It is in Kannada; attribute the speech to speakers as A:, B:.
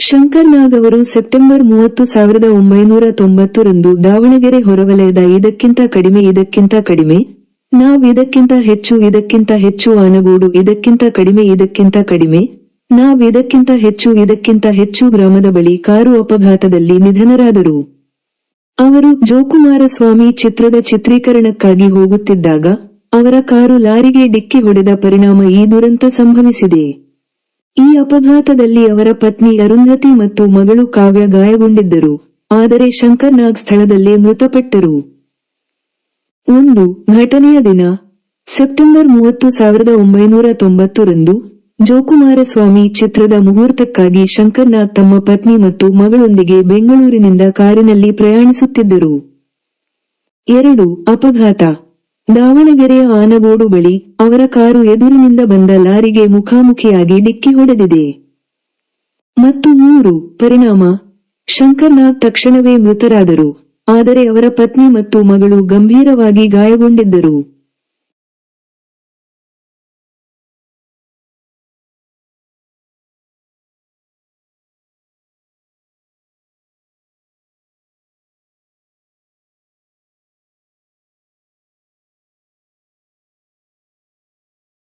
A: ಶಂಕರ್ ನಾಗ್ ಅವರು ಸೆಪ್ಟೆಂಬರ್ ಮೂವತ್ತು ಸಾವಿರದ ಒಂಬೈನೂರ ತೊಂಬತ್ತರಂದು ದಾವಣಗೆರೆ ಹೊರವಲಯದ ಇದಕ್ಕಿಂತ ಕಡಿಮೆ ಇದಕ್ಕಿಂತ ಕಡಿಮೆ, ನಾವ್ ಇದಕ್ಕಿಂತ ಹೆಚ್ಚು ಇದಕ್ಕಿಂತ ಹೆಚ್ಚು ಆನಗೋಡು, ಇದಕ್ಕಿಂತ ಕಡಿಮೆ ಇದಕ್ಕಿಂತ ಕಡಿಮೆ, ನಾವ್ ಇದಕ್ಕಿಂತ ಹೆಚ್ಚು ಇದಕ್ಕಿಂತ ಹೆಚ್ಚು ಗ್ರಾಮದ ಬಳಿ ಕಾರು ಅಪಘಾತದಲ್ಲಿ ನಿಧನರಾದರು. ಅವರು ಜೋಕುಮಾರಸ್ವಾಮಿ ಚಿತ್ರದ ಚಿತ್ರೀಕರಣಕ್ಕಾಗಿ ಹೋಗುತ್ತಿದ್ದಾಗ ಅವರ ಕಾರು ಲಾರಿಗೆ ಡಿಕ್ಕಿ ಹೊಡೆದ ಪರಿಣಾಮ ಈ ದುರಂತ ಸಂಭವಿಸಿದೆ. ಈ ಅಪಘಾತದಲ್ಲಿ ಅವರ ಪತ್ನಿ ಅರುಂಧತಿ ಮತ್ತು ಮಗಳು ಕಾವ್ಯ ಗಾಯಗೊಂಡಿದ್ದರು. ಆದರೆ ಶಂಕರ್ನಾಗ್ ಸ್ಥಳದಲ್ಲೇ ಮೃತಪಟ್ಟರು. ಒಂದು ಘಟನೆಯ ದಿನ, ಸೆಪ್ಟೆಂಬರ್ ಮೂವತ್ತು ಸಾವಿರದ ಒಂಬೈನೂರ ತೊಂಬತ್ತರಂದು, ಜೋಕುಮಾರಸ್ವಾಮಿ ಚಿತ್ರದ ಮುಹೂರ್ತಕ್ಕಾಗಿ ಶಂಕರ್ನಾಗ್ ತಮ್ಮ ಪತ್ನಿ ಮತ್ತು ಮಗಳೊಂದಿಗೆ ಬೆಂಗಳೂರಿನಿಂದ ಕಾರಿನಲ್ಲಿ ಪ್ರಯಾಣಿಸುತ್ತಿದ್ದರು. ಎರಡು, ಅಪಘಾತ. ದಾವಣಗೆರೆಯ ಆನಗೋಡು ಬಳಿ ಅವರ ಕಾರು ಎದುರಿನಿಂದ ಬಂದ ಲಾರಿಗೆ ಮುಖಾಮುಖಿಯಾಗಿ ಡಿಕ್ಕಿ ಹೊಡೆದಿದೆ. ಮತ್ತು ಮೂರು ಪರಿಣಾಮ. ಶಂಕರ್ನಾಗ್ ತಕ್ಷಣವೇ ಮೃತರಾದರು, ಆದರೆ ಅವರ ಪತ್ನಿ ಮತ್ತು ಮಗಳು ಗಂಭೀರವಾಗಿ ಗಾಯಗೊಂಡಿದ್ದರು.